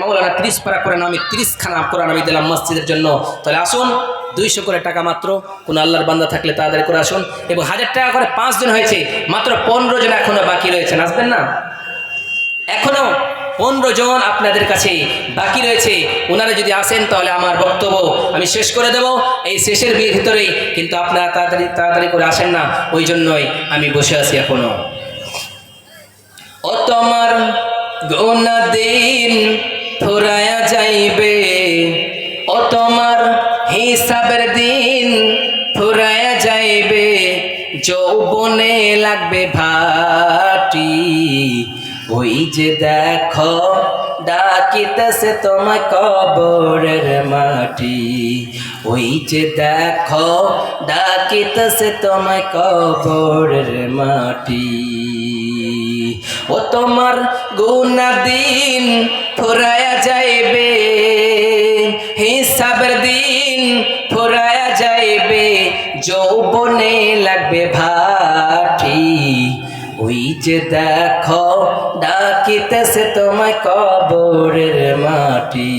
মৌলানা ত্রিশ পারা করে আমি ত্রিশ খানা কোরআন আমি দিলাম মসজিদের জন্য। তাহলে আসুন, দুইশো করে টাকা মাত্র। কোনো আল্লাহর বান্দা থাকলে তাড়াতাড়ি করে আসুন। এবং হাজার টাকা করে পাঁচজন হয়েছে, মাত্র পনেরো জন এখনও বাকি রয়েছেন আসবেন না? এখনও পনেরো জন আপনাদের কাছে বাকি রয়েছে। ওনারা যদি আসেন, তাহলে আমার বক্তব্য আমি শেষ করে দেব। এই শেষের ভিতরেই কিন্তু আপনারা তাড়াতাড়ি তাড়াতাড়ি করে আসেন না। ওই জন্যই আমি বসে আছি এখনও। ও তোমার গোনা দিন ফুরায়া যাইবে। ও তোমার হিসাবের দিন ফুরায়া যাইবে। যৌবনে লাগবে ভাটি। ওই যে দেখো, ডাকিতেছে তোমার কবরের মাটি। ওই যে দেখো, ডাকিতেছে তোমার কবরের মাটি। ও তোমার গুনা দিন ফুরায়া যাইবে, হিসাবের দিন ফুরায়া যাইবে, যৌবনে লাগবে ভাটি। ওই যে দেখো, ডাকিতেছে তোমায় কবরের মাটি।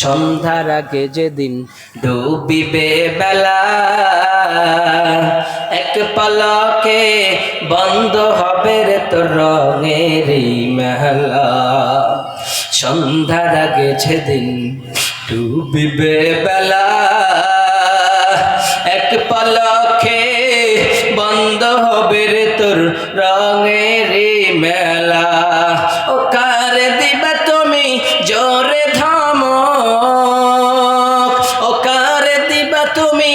সন্ধ্যার আগে যেদিন ডুবিবে বেলা, এক পলকে বন্ধ হবে রে তোর রঙের মেলা। সন্ধ্যার আগে যেদিন ডুবিবে বেলা, এক পলকে বন্ধ হবে রে তোর তুমি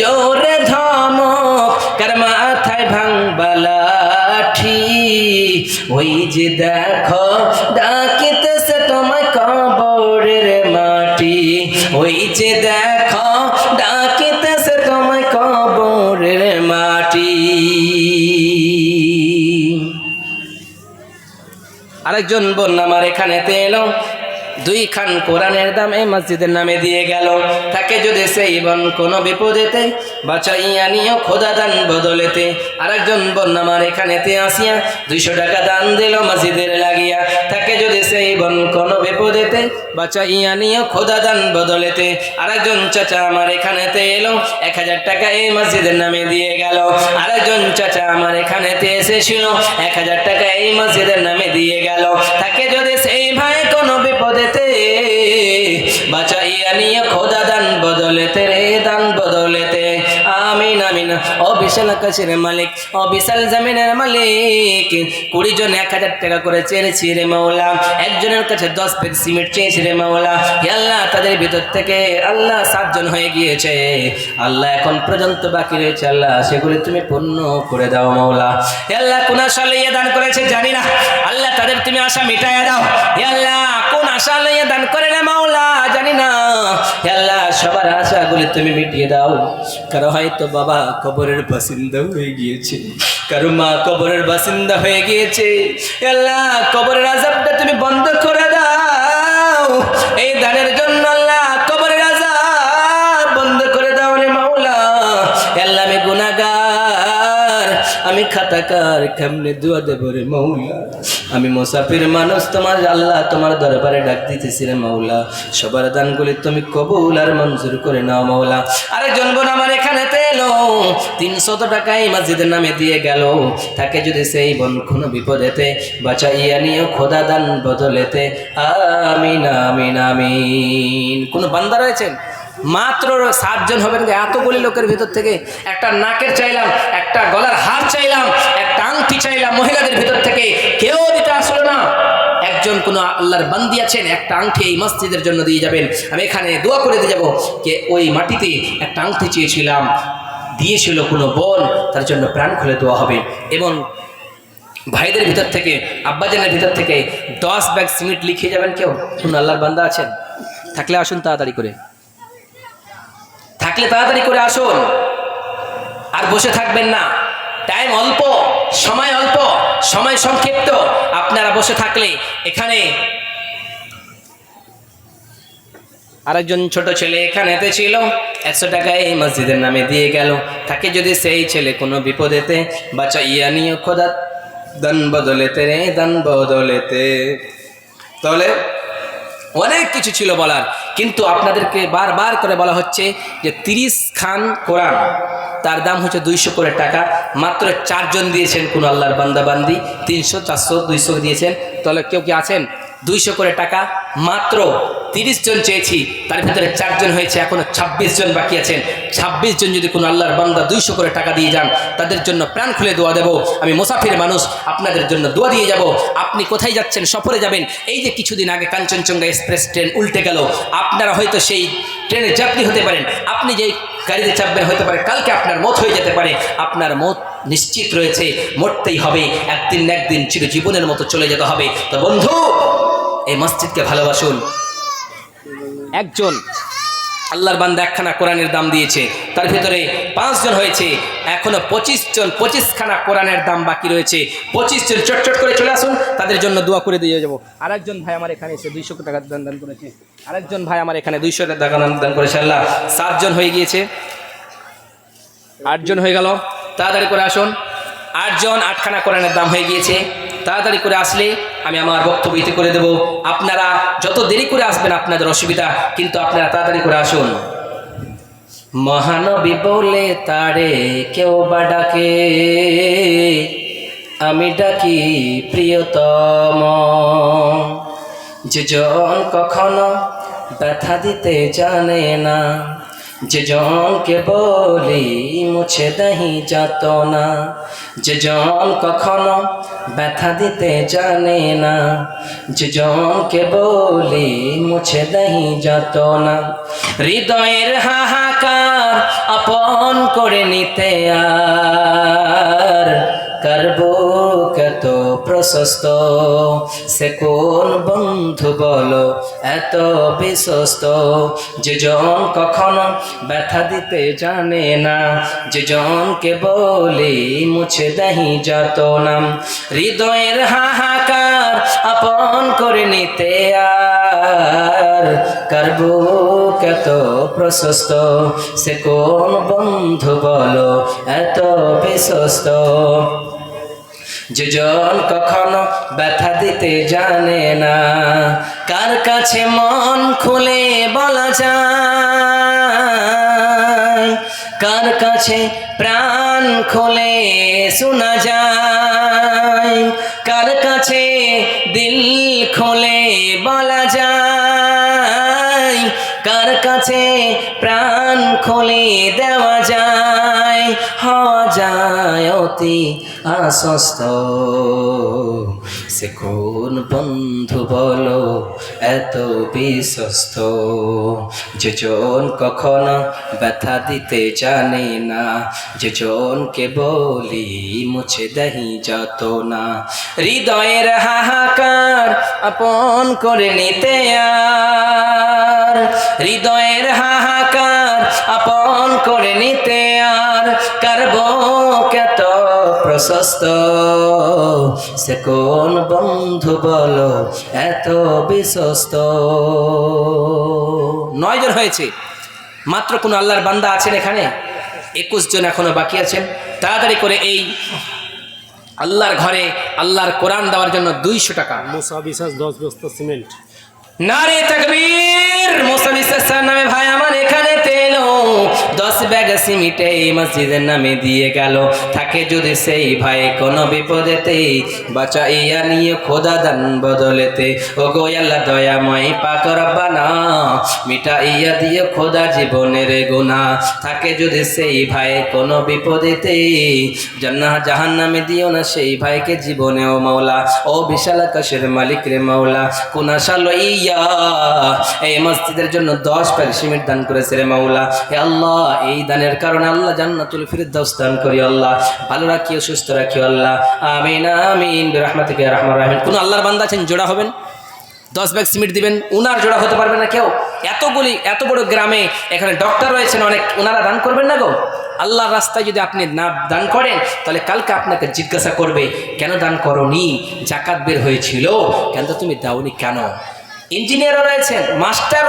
জোরে ধমক, কার মাথায় ভাঙবালাঠি ওই যে দেখো, ডাকিতেছে তোমায় কবরের মাটি। ওই যে দেখো, ডাকিতেছে তোমায় কবরের মাটি। আরেকজন বোন আমার এখানেতে এলো। দুই খান কোরআনের দাম এই মসজিদের নামে দিয়ে গেল। তাকে যদি সেই বোন কোনো বিপদেতে বাঁচাইয়া নিও খোদা দান বদলেতে। আরেকজন বোন আমার এখানেতে আসিয়া দুইশো টাকা দান দিল মসজিদের লাগিয়া। তাকে যদি সেই বোন কোনো বিপদেতে বাঁচাইয়া নিও খোদা দান বদলেতে। আরেকজন চাচা আমার এখানেতে এলো, এক হাজার টাকা এই মসজিদের নামে দিয়ে গেল। আরেকজন চাচা আমার এখানেতে এসেছিল, এক হাজার টাকা এই মসজিদের নামে দিয়ে গেল। তাকে যদি বাঁচাইয়া নিয়ে খোদা দান বদলে তেরে দান বদলে বিশাল আকাশের মালিক ও বিশাল জমিনের মালিক। কুড়ি জন এক হাজার টাকা করে চেয়েছি রে মাওলা। একজনের কাছে দশ ব্যাগ সিমেন্ট চেয়েছি রে মাওলা। আল্লাহ, তাদের ভিতর থেকে আল্লাহ সাতজন হয়ে গিয়েছে। আল্লাহ এখন পর্যন্ত বাকি রয়েছে, আল্লাহ সেগুলি তুমি পূর্ণ করে দাও মাওলা। আল্লাহ, কোন আশা লইয়া দান করেছে জানি না। আল্লাহ, তাদের তুমি আশা মিটাইয়া দাও। আল্লাহ, কোন আশা লইয়া দান করে না মাওলা? জানি না। আল্লাহ, সবার আশাগুলি তুমি মিটিয়ে দাও। কারও হয়তো বাবা কবরের বাসিন্দা হয়ে গিয়েছে। কারও মা কবরের বাসিন্দা হয়ে গিয়েছে। আল্লাহ, কবরের আজাবটা তুমি বন্ধ করে দাও। এই দানের জন্য আল্লাহ কবরের আজাব বন্ধ করে দাও রে মাওলা। আল্লাহ, আমি গুনাহগার। আমি খাতাকার। কেমনে দোয়া দেব রে মাওলা? আমি মুসাফির মানুষ, তোমার আল্লাহ তোমার দরবারে ডাক দিতেছি রে মাওলা। সবার দানগুলি তুমি কবুল আর মঞ্জুর করে নাও মাওলা। আরেকজন বোন আমার এখানে এলো, তিনশত টাকা এই মসজিদের নামে দিয়ে গেল। তাকে যদি সেই বোন কোনো বিপদেতে বাঁচাইয়া নিয়ে খোদা দান বদলেতে। আমিন আমিন আমিন। কোনো বান্দা রয়েছেন মাত্র সাতজন হবেন এতগুলি লোকের ভিতর থেকে একটা নাকের চাইলাম, একটা গলার হার চাইলাম আংটি চাইলাম মহিলাদের ভিতর থেকে কেউ দিতে আসলো না। একজন কোনো আল্লাহর বান্দি আছেন, একটা আংটি এই মসজিদের জন্য দিয়ে যাবেন। আমি এখানে দোয়া করে দিয়ে ওই মাটিতে একটা আংটি চেয়েছিলাম, দিয়েছিল কোনো বোন, তার জন্য প্রাণ খুলে দেওয়া হবে। এবং ভাইদের ভিতর থেকে, আব্বাজানের ভিতর থেকে দশ ব্যাগ সিমেন্ট লিখে যাবেন কেউ? কোন আল্লাহর বান্দা আছেন? থাকলে আসুন তাড়াতাড়ি করে। থাকলে তাড়াতাড়ি করে আসুন। আর বসে থাকবেন না। টাইম অল্প। সময় অল্প, সময় সংক্ষিপ্ত। আপনারা বসে থাকলে এখানে আরেকজন ছোট ছেলে এখানেতে ছিল, একশো টাকায় এই মসজিদের নামে দিয়ে গেল। তাকে যদি সেই ছেলে কোনো বিপদেতে বাঁচাইয়া নিয়ে খোদা, দান বদলেতে রে, দান বদলেতে। তাহলে অনেক কিছু ছিল বলার, কিন্তু আপনাদেরকে বারবার করে বলা হচ্ছে যে তিরিশ খান কোরআন, তার দাম হচ্ছে দুইশো করে টাকা, মাত্র চারজন দিয়েছেন কোন আল্লাহর বান্দাবান্দি, তিনশো, চারশো, দুইশো দিয়েছেন, তাহলে কেউ কি আছেন? দুইশো করে টাকা, মাত্র তিরিশ জন চেয়েছি, তার ভিতরে চারজন হয়েছে, এখনও ছাব্বিশ জন বাকি আছেন। ছাব্বিশ জন যদি কোনো আল্লাহর বান্দা দুইশো করে টাকা দিয়ে যান, তাদের জন্য প্রাণ খুলে দোয়া দেবো। আমি মুসাফির মানুষ, আপনাদের জন্য দোয়া দিয়ে যাব। আপনি কোথায় যাচ্ছেন, সফরে যাবেন? এই যে কিছুদিন আগে কাঞ্চনজঙ্ঘা এক্সপ্রেস ট্রেন উল্টে গেল, আপনারা হয়তো সেই ট্রেনের যাত্রী হতে পারেন। আপনি যেই গাড়িতে চাপবেন, হতে পারে কালকে আপনার মত হয়ে যেতে পারে। আপনার মত নিশ্চিত রয়েছে, মরতেই হবে। একদিন একদিন চিরজীবনের মতো চলে যেতে হবে। তো বন্ধু, এই মসজিদকে ভালোবাসুন। একজন আল্লাহর বান্দা একখানা কোরআনের দাম দিয়েছে, তার ভিতরে পাঁচজন হয়েছে, এখনও পঁচিশ জন পঁচিশখানা কোরআনের দাম বাকি রয়েছে পঁচিশ জন চটচট করে চলে আসুন, তাদের জন্য দোয়া করে দিয়ে যাব। আরেকজন ভাই আমার এখানে এসে দুইশো টাকা দান দান করেছে। আরেকজন ভাই আমার এখানে দুইশো টাকা দান দান করেছে আল্লাহ সাতজন হয়ে গিয়েছে। আটজন হয়ে গেল। তাড়াতাড়ি করে আসুন। আটজন আটখানা কোরআনের দাম হয়ে গিয়েছে। তাড়াতাড়ি করে আসলে আমি আমার বক্তব্য ইতি করে দেব। আপনারা যত দেরি করে আসবেন আপনাদের অসুবিধা, কিন্তু আপনারা তাড়াতাড়ি করে আসুন। মহানবী বলে, তারে কেউ বা ডাকে, আমি ডাকি প্রিয়তম। যে জন কখনো ব্যথা দিতে জানে না যে জনকে বলি মুছে দেহি যাত না যে জন কখনো ব্যথা দিতে জানে না, যে জনকে বলি মুছে দহি যাত না হৃদয়ের হাহাকার আপন করে নিতে আর করব কত প্রশস্ত? সে কোন বন্ধু বলো, এত বিশ্বস্ত? যে জন কখনো ব্যথা দিতে জানে না যে জনকে বলি মুছে দহি যত নাম। হৃদয়ের হাহাকার আপন করে নিতে আর করব কত প্রশস্ত? সে কোন বন্ধু বলো, এত বিশ্বস্ত। যে জন কখনো ব্যথা দিতে জানে না, কার কাছে মন খুলে বলা যায়, কার কাছে প্রাণ খুলে শোনা যায়। কাছে প্রাণ খুলে দেওয়া যায় যায় অতি আশ্বস্ত। সে কোন বন্ধু বলো, এত বিশ্বস্ত। যে জন কখনো ব্যথা দিতে জানে না যে জনকে বলি মুছে দহি যত না হৃদয়ের হাহাকার আপন করে নিতে আর হৃদয়ের হাহাকার আপন করে নিতে আর করব কত প্রশস্ত? সে কোন বন্ধু বলো, এত বিশ্বস্ত। নয়জন হয়েছে, মাত্র কোন আল্লাহর বান্দা আছেন এখানে? একুশ জন এখনও বাকি আছেন। তাড়াতাড়ি করে এই আল্লাহর ঘরে, আল্লাহর কোরআন দেওয়ার জন্য দুইশো টাকা। মুসা বিশ্বাস দশ বস্তা সিমেন্ট। নারে তকবীর মুসানিসার নামে, ভাই, আমার এখানে তেল। দশ ব্যাগ সিমিটে এই মসজিদের নামে দিয়ে গেল। থাকে যদি সেই ভাই কোনো বিপদেতে, বাঁচাইয়া নিয়ে খোদা দান বদলেতে। ও গো আল্লাহ দয়াময় পাক রব্বানা, মিটাইয়া দিয়ে খোদা জীবনের গুণা। থাকে যদি সেই ভাই কোনো বিপদেতে, জান্নাহ জাহান্নামে দিও না সেই ভাইকে জীবনেও মাওলা। ও বিশাল আকাশের মালিক রে মাওলা কুনাশা লইয়া এই মসজিদের জন্য দশ সিমেন্ট দান করেছে রে হে আল্লাহ, এই দানের কারণে আল্লাহ জান্নাতুল ফিরদাউস দান করি আল্লাহ। ভালো রাখিও, সুস্থ রাখিও আল্লাহ। আমিন আমিন। রহমাতিকে রহমান রাহিম। কোন আল্লাহর বান্দা আছেন, জোড়া হবেন? দশ ব্যাগ সিমেন্ট দিবেন, উনার জোড়া হতে পারবে না কেউ? এতগুলি এত বড় গ্রামে এখানে ডক্টর রয়েছেন অনেক ওনারা দান করবেন না গো? আল্লাহর রাস্তায় যদি আপনি না দান করেন, তাহলে কালকে আপনাকে জিজ্ঞাসা করবে, কেন দান করনি? জাকাত বের হয়েছিল? কেন তুমি দাওনি কেন? ইঞ্জিনিয়ারও রয়েছেন মাস্টার